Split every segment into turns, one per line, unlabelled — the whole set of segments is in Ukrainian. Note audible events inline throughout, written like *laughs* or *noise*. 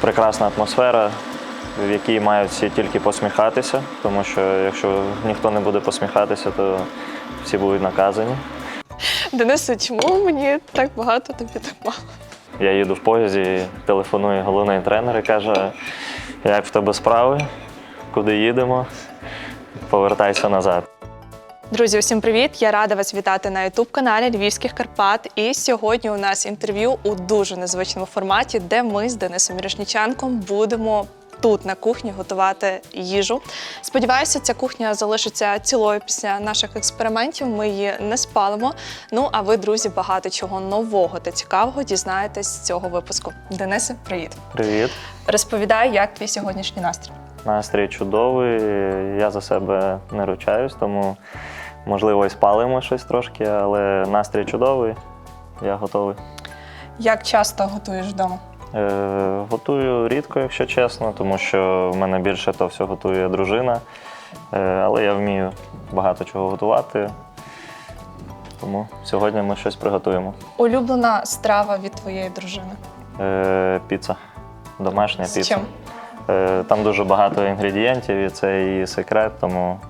прекрасна атмосфера, в якій мають всі тільки посміхатися, тому що якщо ніхто не буде посміхатися, то всі будуть наказані.
Денисе, чому мені так багато, тобі так мало?
Я їду в поїзді, телефонує головний тренер і каже, як в тебе справи, куди їдемо, повертайся назад.
Друзі, усім привіт! Я рада вас вітати на youtube каналі Львівських Карпат. І сьогодні у нас інтерв'ю у дуже незвичному форматі, де ми з Денисом Мірошніченком будемо. Тут на кухні готувати їжу. Сподіваюся, ця кухня залишиться цілою після наших експериментів. Ми її не спалимо. Ну а ви, друзі, багато чого нового та цікавого дізнаєтесь з цього випуску. Денисе, привіт!
Привіт.
Розповідай, як твій сьогоднішній настрій.
Настрій чудовий. Я за себе не ручаюсь, тому можливо і спалимо щось трошки, але настрій чудовий. Я готовий.
Як часто готуєш вдома?
Е, готую рідко, якщо чесно, тому що в мене більше то все готує дружина. Е, але я вмію багато чого готувати. Тому сьогодні ми щось приготуємо.
Улюблена страва від твоєї дружини.
Е, піца. Домашня
З
піца.
чим?
Е, там дуже багато інгредієнтів, і це її секрет, тому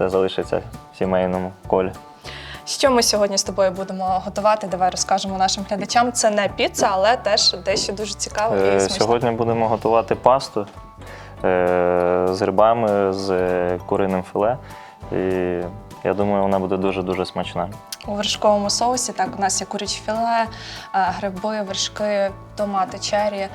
це залишиться в сімейному колі.
Що ми сьогодні з тобою будемо готувати? Давай розкажемо нашим глядачам. Це не піца, але теж дещо дуже цікаве і
Е. Сьогодні будемо готувати пасту е, з грибами, з куриним філе. І я думаю, вона буде дуже-дуже смачна.
У вершковому соусі так у нас є куряче філе, е, гриби, вершки, томати, чері,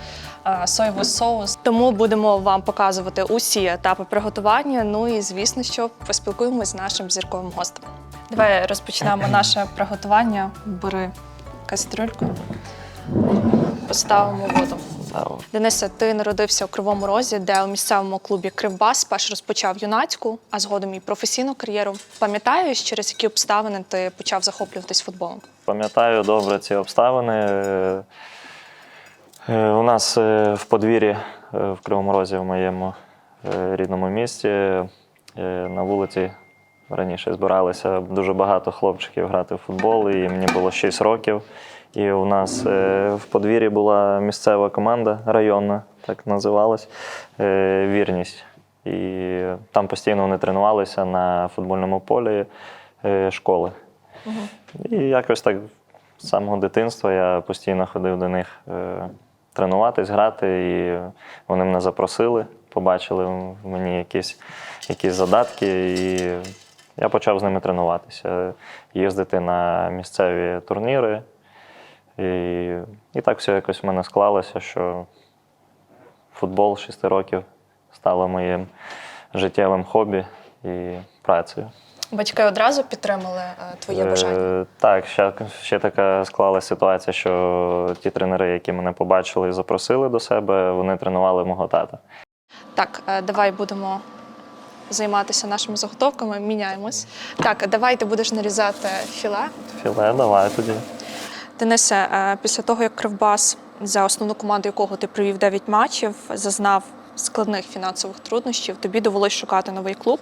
е, соєвий соус. Тому будемо вам показувати усі етапи приготування. Ну і звісно, що поспілкуємося з нашим зірковим гостем. Давай розпочнемо наше приготування. Бери кастрюльку, поставимо воду.
Та,
Денисе, ти народився у Кривому Розі, де у місцевому клубі Кривбас спершу розпочав юнацьку, а згодом і професійну кар'єру. Пам'ятаєш, через які обставини ти почав захоплюватись футболом?
Пам'ятаю добре ці обставини. Е, У нас е, в подвір'ї е, в Кривому Розі, в моєму рідному місті, на вулиці раніше збиралися дуже багато хлопчиків грати в футбол, і мені було 6 років. І у нас е, в подвір'ї була місцева команда районна, так називалась, е, Вірність. І там постійно вони тренувалися на футбольному полі е, школи. І якось так з самого дитинства я постійно ходив до них тренуватись, грати, і вони мене запросили, побачили в мені якісь, якісь задатки, і я почав з ними тренуватися, їздити на місцеві турніри. І, і так все якось в мене склалося, що футбол 6 років стало моїм життєвим хобі і працею.
Батьки одразу підтримали е, твоє бажання.
Е, Так, ще, ще така склалася ситуація, що ті тренери, які мене побачили і запросили до себе, вони тренували мого тата.
Так, е, давай будемо займатися нашими заготовками, міняємось. Так, давай ти будеш нарізати філе.
Філе, давай тоді.
Денисе, е, після того, як Кривбас, за основну команду якого ти провів 9 матчів, зазнав складних фінансових труднощів, тобі довелось шукати новий клуб.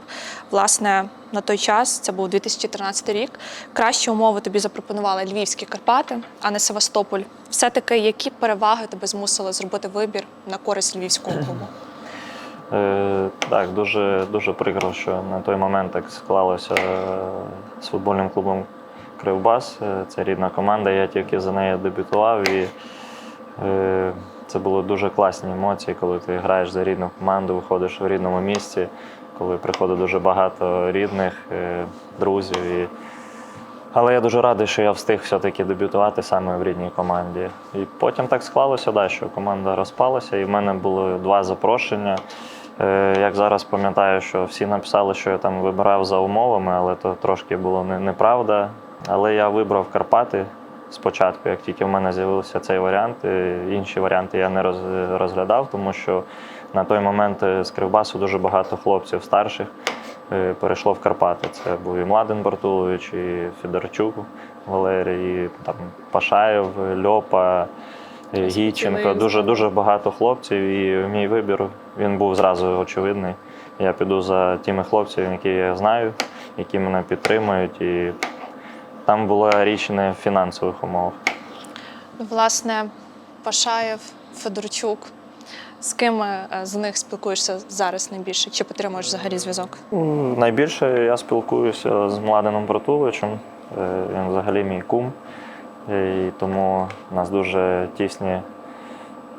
Власне, на той час, це був 2013 рік, кращі умови тобі запропонували Львівські Карпати, а не Севастополь. Все-таки, які переваги тебе змусили зробити вибір на користь львівського клубу?
Е, так, дуже, дуже прикро, що на той момент так склалося е, з футбольним клубом Кривбас. Е, Це рідна команда, я тільки за нею дебютував. І е, це були дуже класні емоції, коли ти граєш за рідну команду, виходиш в рідному місці, коли приходить дуже багато рідних, е, друзів. І... Але я дуже радий, що я встиг все-таки дебютувати саме в рідній команді. І потім так склалося, да, що команда розпалася, і в мене було два запрошення. Як зараз пам'ятаю, що всі написали, що я там вибирав за умовами, але то трошки було неправда. Але я вибрав Карпати спочатку, як тільки в мене з'явився цей варіант. Е, Інші варіанти я не роз- розглядав, тому що на той момент е, з Кривбасу дуже багато хлопців старших е, перейшло в Карпати. Це був і Младен Бартулович, і Федорчук Валерій, і там Пашаєв, Льопа, Гіченко. Дуже дуже багато хлопців. І мій вибір він був зразу очевидний. Я піду за тими хлопцями, які я знаю, які мене підтримують. І там була річ не в фінансових умовах.
Власне, Пашаєв, Федорчук. З ким е, з них спілкуєшся зараз найбільше? Чи підтримуєш взагалі зв'язок?
Найбільше я спілкуюся з Младеном Братуличем. Е, Він взагалі мій кум. І тому у нас дуже тісні,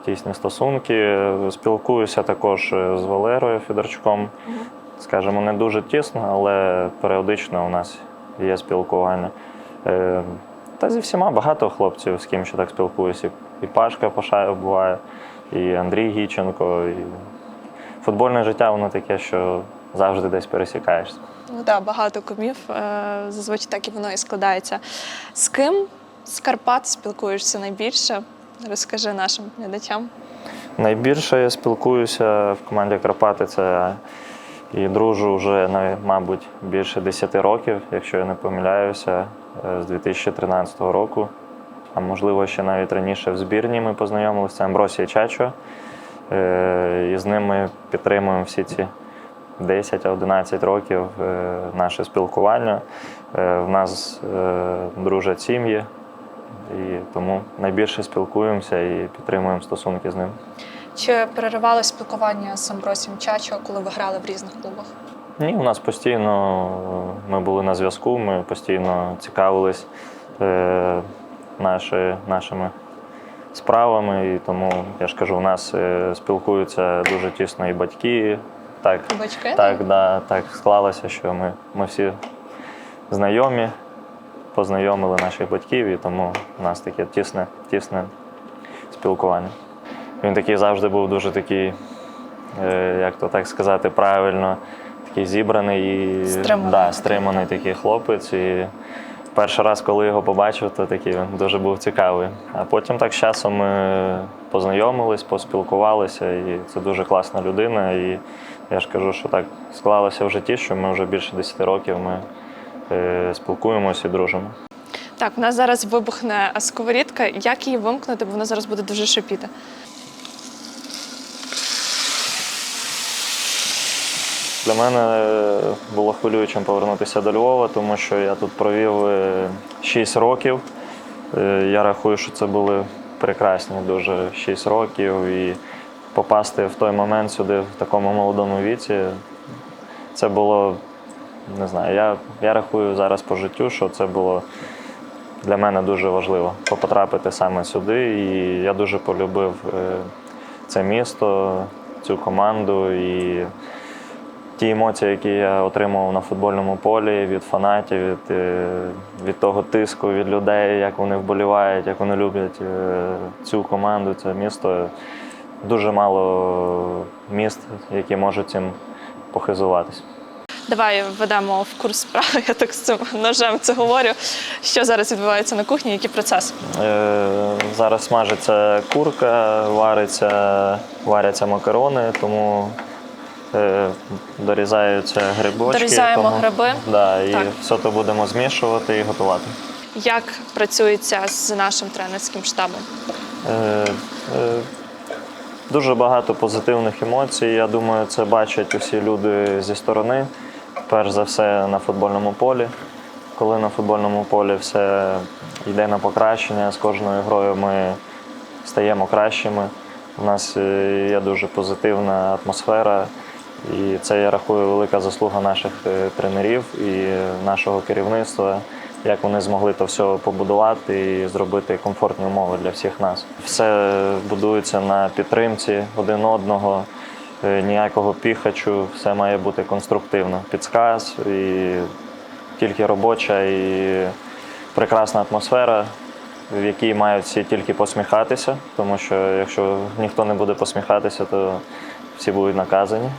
тісні стосунки. Спілкуюся також з Валерою Федорчуком. Скажімо, не дуже тісно, але періодично у нас є спілкування. Е, Та зі всіма багато хлопців, з ким ще так спілкуюся. І Пашка Пашаєв буває, і Андрій Гіченко. І... Футбольне життя воно таке, що завжди десь пересікаєшся.
Ну так, багато кумів. е, Зазвичай так і воно і складається. З ким з Карпат спілкуєшся найбільше? Розкажи нашим глядачам.
Найбільше я спілкуюся в команді Карпати. Це і дружу вже, мабуть, більше 10 років, якщо я не помиляюся, е, з 2013 року. А можливо, ще навіть раніше в збірні ми познайомилися. Це Амбросій Чачо. Е, І з ним ми підтримуємо всі ці 10-11 років е, наше спілкування. В нас дружать сім'ї, і тому найбільше спілкуємося і підтримуємо стосунки з ним.
Чи переривалось спілкування з Амбросієм Чачо, коли ви грали в різних клубах?
Ні, у нас постійно е, ми були на зв'язку, ми постійно цікавились е, наші, нашими справами. І тому я ж кажу, у нас е, спілкуються дуже тісно і батьки. Так,
Батьки?
так, да, так склалося, що ми, ми всі знайомі, познайомили наших батьків, і тому у нас таке тісне, тісне спілкування. Він такий завжди був дуже такий, е, як то так сказати, правильно, такий зібраний і
Стриманий.
Да, стриманий такий хлопець. І перший раз, коли його побачив, то такий він дуже був цікавий. А потім так з часом ми познайомились, поспілкувалися, і це дуже класна людина. І я ж кажу, що так склалося в житті, що ми вже більше 10 років ми е, спілкуємося і дружимо.
Так, у нас зараз вибухне сковорідка. Як її вимкнути, бо вона зараз буде дуже шипіти.
Для мене е, було хвилюючим повернутися до Львова, тому що я тут провів 6 років. Е, Я рахую, що це були прекрасні дуже 6 років. І попасти в той момент сюди в такому молодому віці, це було, не знаю, я, я рахую зараз по життю, що це було для мене дуже важливо потрапити саме сюди. І я дуже полюбив е, це місто, цю команду. І ті емоції, які я отримував на футбольному полі від фанатів, від, е, від того тиску, від людей, як вони вболівають, як вони люблять е, цю команду, це місто. Дуже мало міст, які можуть цим похизуватись.
Давай введемо в курс справи. Я так з цим ножем це говорю. Що зараз відбувається на кухні? Які процеси?
Е, Зараз смажиться курка, вариться, варяться макарони, тому дорізаються грибочки.
Дорізаємо
тому,
гриби.
Да, і
Так.
все то будемо змішувати і готувати.
Як працюється з нашим тренерським штабом?
Е, е, Дуже багато позитивних емоцій. Я думаю, це бачать усі люди зі сторони. Перш за все на футбольному полі. Коли на футбольному полі все йде на покращення, з кожною грою ми стаємо кращими. У нас е, є дуже позитивна атмосфера, і це я рахую велика заслуга наших е, тренерів і нашого керівництва, як вони змогли то все побудувати і зробити комфортні умови для всіх нас. Все будується на підтримці один одного, е, ніякого піхачу, все має бути конструктивно. Підсказ і тільки робоча і прекрасна атмосфера, в якій мають всі тільки посміхатися, тому що якщо ніхто не буде посміхатися, то всі будуть наказані.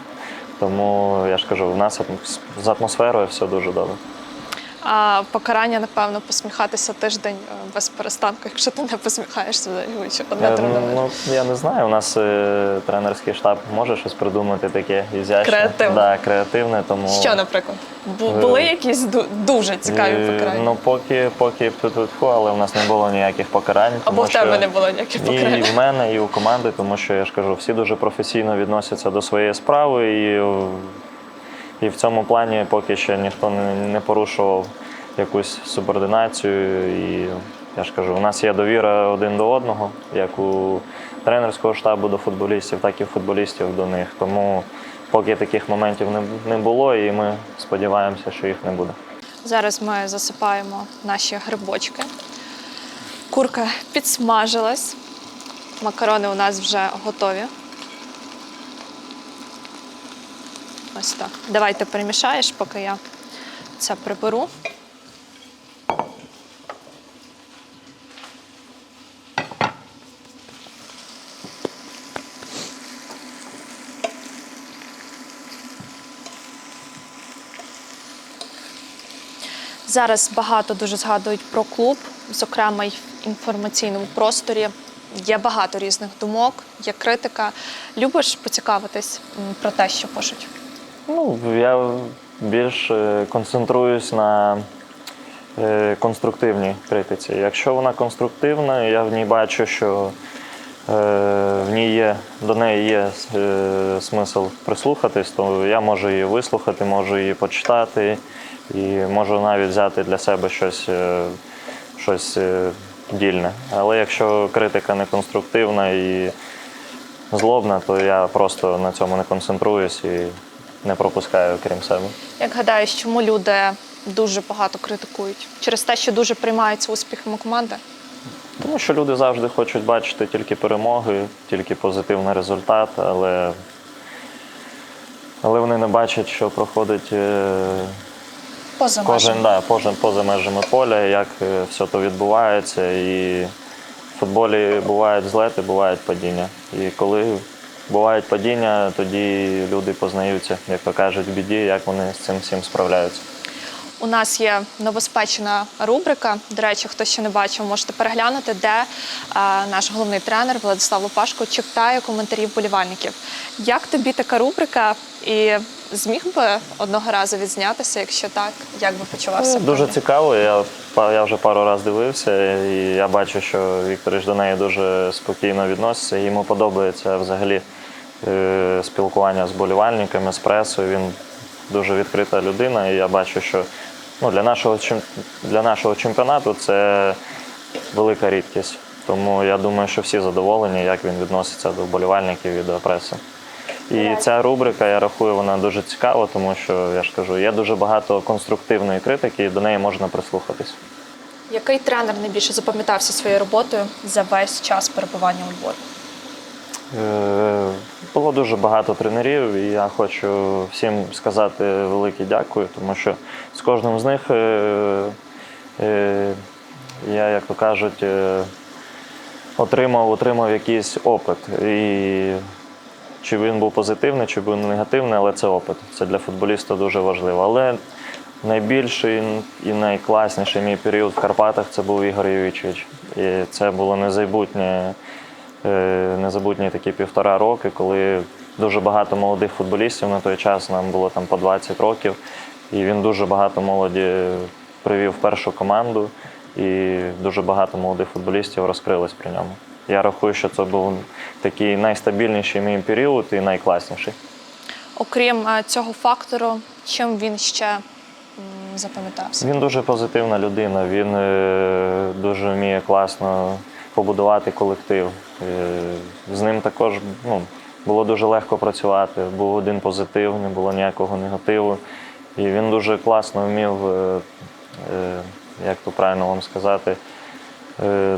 Тому я ж кажу, в нас з атмосферою все дуже добре.
А покарання, напевно, посміхатися тиждень е, без перестанку, якщо ти не посміхаєшся чи одне
Е,
тренування.
Ну, я не знаю, у нас е, тренерський штаб може щось придумати таке ізящне.
Креативне.
Да, креативне тому...
Що, наприклад? Бу- Були якісь ду- дуже цікаві покарання?
Ну, поки, поки тьфу-тьфу-тьфу, але в нас не було ніяких покарань.
Або
тому
в тебе
що-
не було ніяких
І в мене, і у команди, тому що я ж кажу, всі дуже професійно відносяться до своєї справи, і, і в цьому плані поки ще ніхто не, порушував якусь субординацію. І я ж кажу, у нас є довіра один до одного, як у тренерського штабу до футболістів, так і у футболістів до них. Тому поки таких моментів не було, і ми сподіваємося, що їх не буде.
Зараз ми засипаємо наші грибочки. Курка підсмажилась. Макарони у нас вже готові. Ось так. Давай ти перемішаєш, поки я це приберу. Зараз багато дуже згадують про клуб, зокрема й в інформаційному просторі. Є багато різних думок, є критика. Любиш поцікавитись про те, що пишуть?
Ну, я більш е, концентруюсь на е, конструктивній критиці. Якщо вона конструктивна, я в ній бачу, що е, в ній є, до неї є смисл прислухатись, то я можу її вислухати, можу її почитати і можу навіть взяти для себе щось, щось дільне. Але якщо критика не конструктивна і злобна, то я просто на цьому не концентруюсь і не пропускаю крім себе.
Як гадаєш, чому люди дуже багато критикують? Через те, що дуже приймаються успіхами команди?
Тому що люди завжди хочуть бачити тільки перемоги, тільки позитивний результат, але, але вони не бачать, що проходить е,
Поза
кожен
межами.
да, кожен поза межами поля, як е, все то відбувається. І в футболі бувають злети, бувають падіння. І коли бувають падіння, тоді люди познаються, як то кажуть, в біді, як вони з цим всім справляються.
У нас є новоспечена рубрика. До речі, хто ще не бачив, можете переглянути, де е, наш головний тренер Владислав Лопашко читає коментарі вболівальників. Як тобі така рубрика? І зміг би одного разу відзнятися? Якщо так, як би почувався?
Дуже цікаво. Я, я вже пару разів дивився, і я бачу, що Вікторич до неї дуже спокійно відноситься. Йому подобається взагалі е, спілкування з болівальниками, з пресою. Він дуже відкрита людина, і я бачу, що ну, для, нашого, для нашого чемпіонату це велика рідкість. Тому я думаю, що всі задоволені, як він відноситься до вболівальників і до преси. І ця рубрика, я рахую, вона дуже цікава, тому що я ж кажу, є дуже багато конструктивної критики, і до неї можна прислухатись.
Який тренер найбільше запам'ятався своєю роботою за весь час перебування у Львові?
Е, Було дуже багато тренерів, і я хочу всім сказати велике дякую, тому що з кожним з них е, е, я, як то кажуть, е, отримав, отримав якийсь опит. І чи він був позитивний, чи був негативний, але це опит. Це для футболіста дуже важливо. Але найбільший і найкласніший мій період в Карпатах це був Ігор Ювічевич. І це було незабутнє, е, незабутні такі півтора роки, коли дуже багато молодих футболістів на той час, нам було там по 20 років, і він дуже багато молоді привів в першу команду, і дуже багато молодих футболістів розкрилось при ньому. Я рахую, що це був такий найстабільніший мій період і найкласніший.
Окрім е, цього фактору, чим він ще запам'ятався?
Він дуже позитивна людина, він е, дуже вміє класно побудувати колектив. Е, з ним також ну, було дуже легко працювати. Був один позитив, не було ніякого негативу. І він дуже класно вмів, як то правильно вам сказати,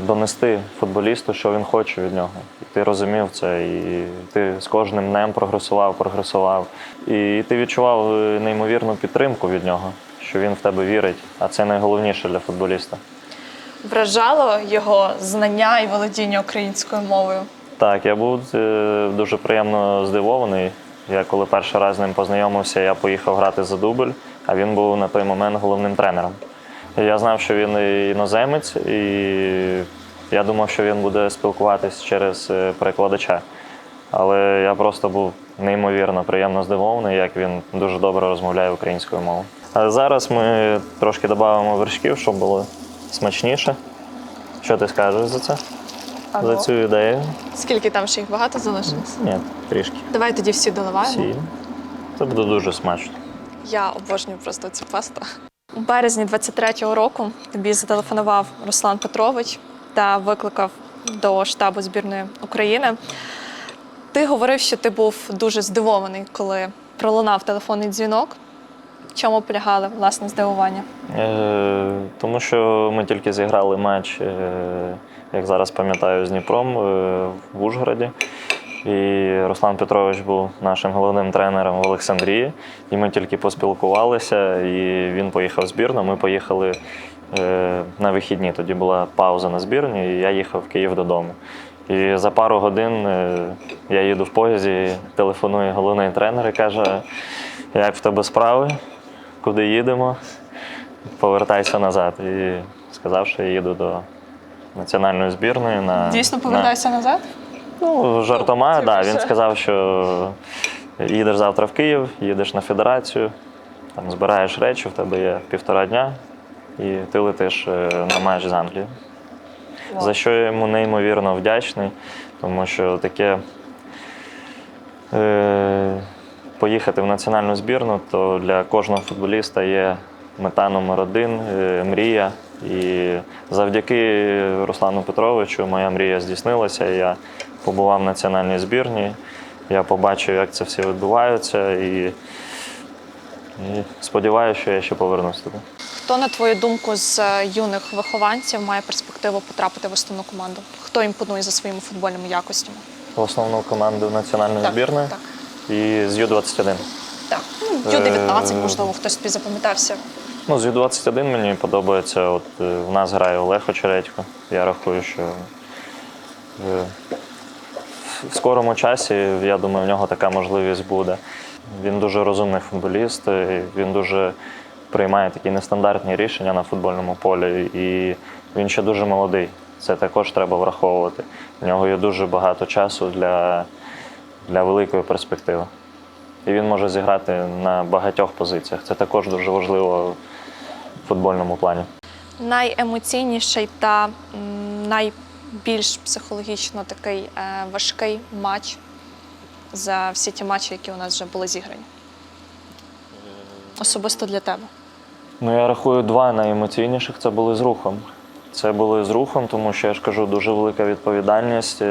донести футболісту, що він хоче від нього. І ти розумів це, і ти з кожним днем прогресував, прогресував. І ти відчував е, неймовірну підтримку від нього, що він в тебе вірить, а це найголовніше для футболіста.
Вражало його знання і володіння українською мовою.
Так, я був е, дуже приємно здивований. Я коли перший раз з ним познайомився, я поїхав грати за дубль, а він був на той момент головним тренером. Я знав, що він іноземець, і я думав, що він буде спілкуватись через е, перекладача. Але я просто був неймовірно приємно здивований, як він дуже добре розмовляє українською мовою. А зараз ми трошки додамо вершків, щоб було смачніше. Що ти скажеш за це? За цю ідею?
Скільки там ще їх багато залишилось?
Ні, трішки.
Давай тоді всі доливаємо.
Всі. Це буде дуже смачно.
Я обожнюю просто цю пасту. У березні 23-го року тобі зателефонував Руслан Петрович та викликав до штабу збірної України. Ти говорив, що ти був дуже здивований, коли пролунав телефонний дзвінок. В чому полягали власне здивування?
Е, тому що ми тільки зіграли матч, е, як зараз пам'ятаю, з Дніпром е, в Ужгороді. І Руслан Петрович був нашим головним тренером в Олександрії. І ми тільки поспілкувалися, і він поїхав в збірну. Ми поїхали е, на вихідні. Тоді була пауза на збірні, і я їхав в Київ додому. І за пару годин е, я їду в поїзді, телефонує головний тренер і каже, як в тебе справи, куди їдемо, повертайся назад. І сказав, що я їду до національної збірної. На,
Дійсно
на-
повертайся назад?
Ну, жартома, так. Да, він сказав, що їдеш завтра в Київ, їдеш на федерацію, там збираєш речі, в тебе є півтора дня, і ти летиш е, на матч з Англії.
Вау.
За що я йому неймовірно вдячний, тому що таке е, поїхати в національну збірну, то для кожного футболіста є мета номер один, е, мрія. І завдяки Руслану Петровичу моя мрія здійснилася. Я побував в національній збірні, я побачив, як це все відбувається, і, і сподіваюся, що я ще повернусь туди.
Хто, на твою думку, з е, юних вихованців має перспективу потрапити в основну команду? Хто імпонує за своїми футбольними якостями?
В основну команду національної збірної
так.
і з Ю-21.
Так. Ну, Ю-19,
Е,
можливо, хтось тобі запам'ятався.
Ну, з Ю-21 мені подобається. От е, в нас грає Олег Очередько. Я рахую, що в скорому часі, я думаю, в нього така можливість буде. Він дуже розумний футболіст, він дуже приймає такі нестандартні рішення на футбольному полі. І він ще дуже молодий. Це також треба враховувати. В нього є дуже багато часу для, для великої перспективи. І він може зіграти на багатьох позиціях. Це також дуже важливо в футбольному плані.
Найемоційніший та м, найбільш психологічно такий е, важкий матч за всі ті матчі, які у нас вже були зіграні. Особисто для тебе.
Ну, я рахую, два найемоційніших це були з рухом. Це були з рухом, тому що я ж кажу, дуже велика відповідальність е,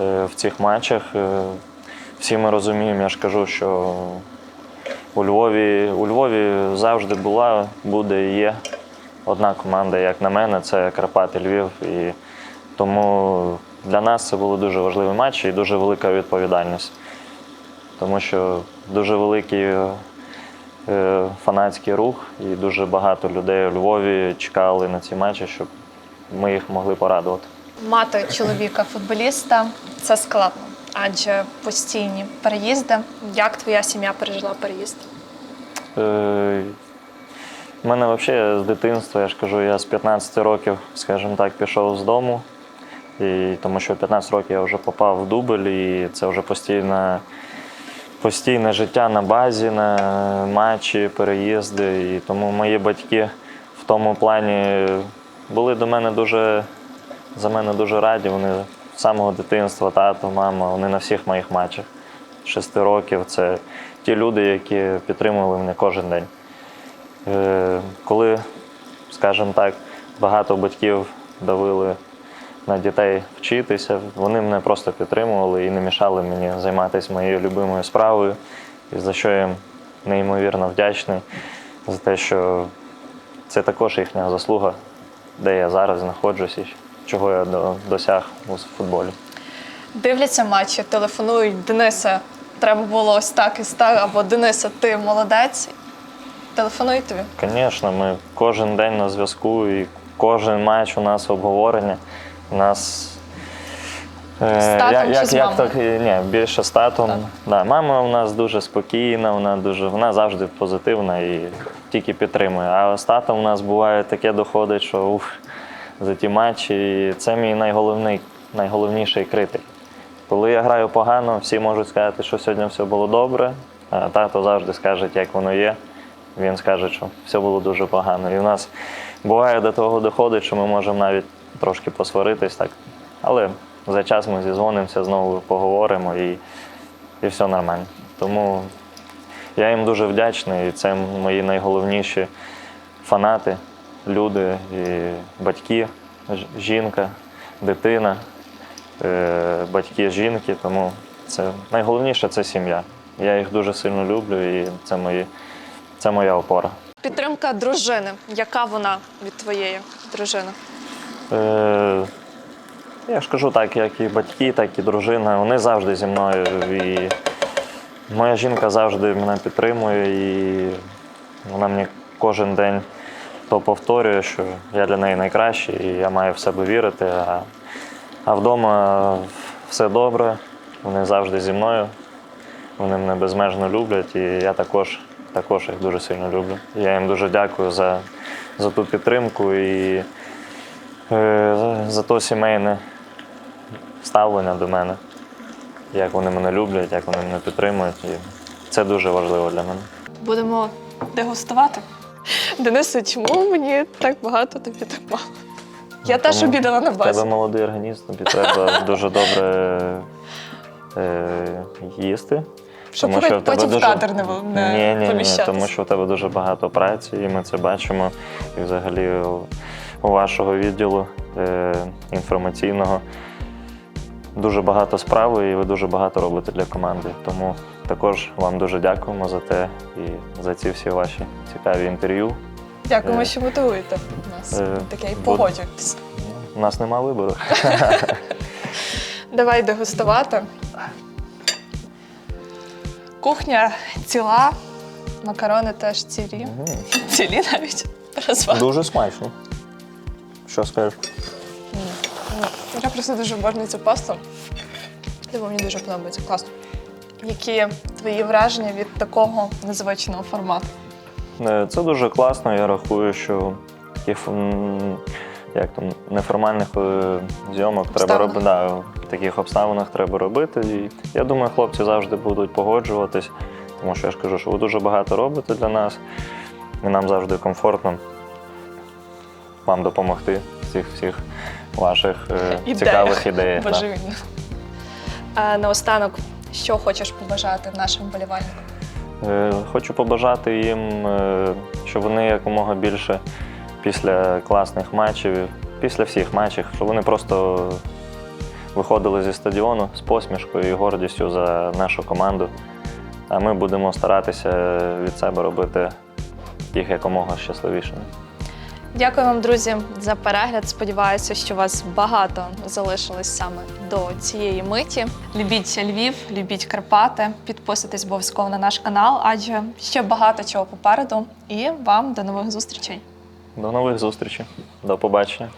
е, в цих матчах. Всі ми розуміємо, я ж кажу, що у Львові, у Львові завжди була, буде і є одна команда, як на мене, це Карпати Львів. І тому для нас це були дуже важливі матчі і дуже велика відповідальність. Тому що дуже великий е, е, фанатський рух, і дуже багато людей у Львові чекали на ці матчі, щоб ми їх могли порадувати.
Мати чоловіка футболіста це складно, адже постійні переїзди. Як твоя сім'я пережила переїзд?
Е, У мене взагалі з дитинства, я ж кажу, я з 15 років, скажімо так, пішов з дому. І, тому що 15 років я вже попав в дубль, і це вже постійне, постійне життя на базі, на матчі, переїзди. І тому мої батьки в тому плані були до мене дуже, за мене дуже раді. Вони з самого дитинства, тато, мама, вони на всіх моїх матчах. Шести років це ті люди, які підтримували мене кожен день. Е, Коли, скажімо так, багато батьків давили на дітей вчитися, вони мене просто підтримували і не мішали мені займатися моєю любимою справою, і за що я їм неймовірно вдячний за те, що це також їхня заслуга, де я зараз знаходжусь і чого я досяг у футболі.
Дивляться матчі, телефонують Дениса. Треба було ось так і так, або Дениса, ти молодець. Телефонують тобі.
Звісно, ми кожен день на зв'язку і кожен матч у нас обговорення. У нас. е,
З
як,
чи
як, так, е, ні, більше з татом.
Так.
Да, мама у нас дуже спокійна, вона дуже, вона завжди позитивна і тільки підтримує. А з татом у нас буває таке доходить, що ух, за ті матчі. І це мій найголовний, найголовніший критик. Коли я граю погано, всі можуть сказати, що сьогодні все було добре, а тато завжди скаже, як воно є. Він скаже, що все було дуже погано. І в нас буває до того доходить, що ми можемо навіть трошки посваритись, так. Але за час ми зізвонимося, знову поговоримо і, і все нормально. Тому я їм дуже вдячний, і це мої найголовніші фанати, люди, і батьки, жінка, дитина, е, батьки жінки. Тому це найголовніше це сім'я. Я їх дуже сильно люблю, і це мої, це моя опора.
Підтримка дружини. Яка вона від твоєї дружини?
Е, я ж кажу так, як і батьки, так і дружина. Вони завжди зі мною. І моя жінка завжди мене підтримує, і вона мені кожен день то повторює, що я для неї найкращий, і я маю в себе вірити. А, а вдома все добре, вони завжди зі мною. Вони мене безмежно люблять, і я також, також їх дуже сильно люблю. Я їм дуже дякую за, за ту підтримку і за, за то сімейне ставлення до мене, як вони мене люблять, як вони мене підтримують. І це дуже важливо для мене.
Будемо дегустувати. Денисе, чому мені так багато, тобі так мало? Я теж обідала на
В тебе молодий організм, тобі треба *laughs* дуже добре е, їсти.
Щоб
Тому що
потім
в тебе
в
дуже-
кадр не, не
ні, ні, ні, тому що у тебе дуже багато праці, і ми це бачимо. І взагалі вашого відділу е, інформаційного дуже багато справ, і ви дуже багато робите для команди. Тому також вам дуже дякуємо за те і за ці всі ваші цікаві інтерв'ю.
Дякуємо,
Е,
що мотивуєте нас.
е,
Таке і.
У нас нема вибору. *laughs*
Давай дегустувати. Кухня ціла, макарони теж цілі. Цілі навіть розвали.
Дуже смачно. Що скажеш?
Я просто дуже обожнюю цю пасту. Тому мені дуже подобається. Класно. Які твої враження від такого незвичного формату?
Е, Це дуже класно. Я рахую, що таких як там, неформальних е, зйомок треба робити. Да, в таких обставинах треба робити. І я думаю, хлопці завжди будуть погоджуватись, тому що я ж кажу, що ви дуже багато робите для нас, і нам завжди комфортно вам допомогти в цих всіх ваших е,
Ідеях.
цікавих ідеях. *laughs* да.
Божевільно. А наостанок, що хочеш побажати нашим вболівальникам?
Е, Хочу побажати їм, е, щоб вони якомога більше після класних матчів, після всіх матчів, щоб вони просто виходили зі стадіону з посмішкою і гордістю за нашу команду. А ми будемо старатися від себе робити їх якомога щасливішими.
Дякую вам, друзі, за перегляд. Сподіваюся, що вас багато залишилось саме до цієї миті. Любіть Львів, любіть Карпати, підписуйтесь обов'язково на наш канал, адже ще багато чого попереду. І вам до нових зустрічей.
До нових зустрічей. До побачення.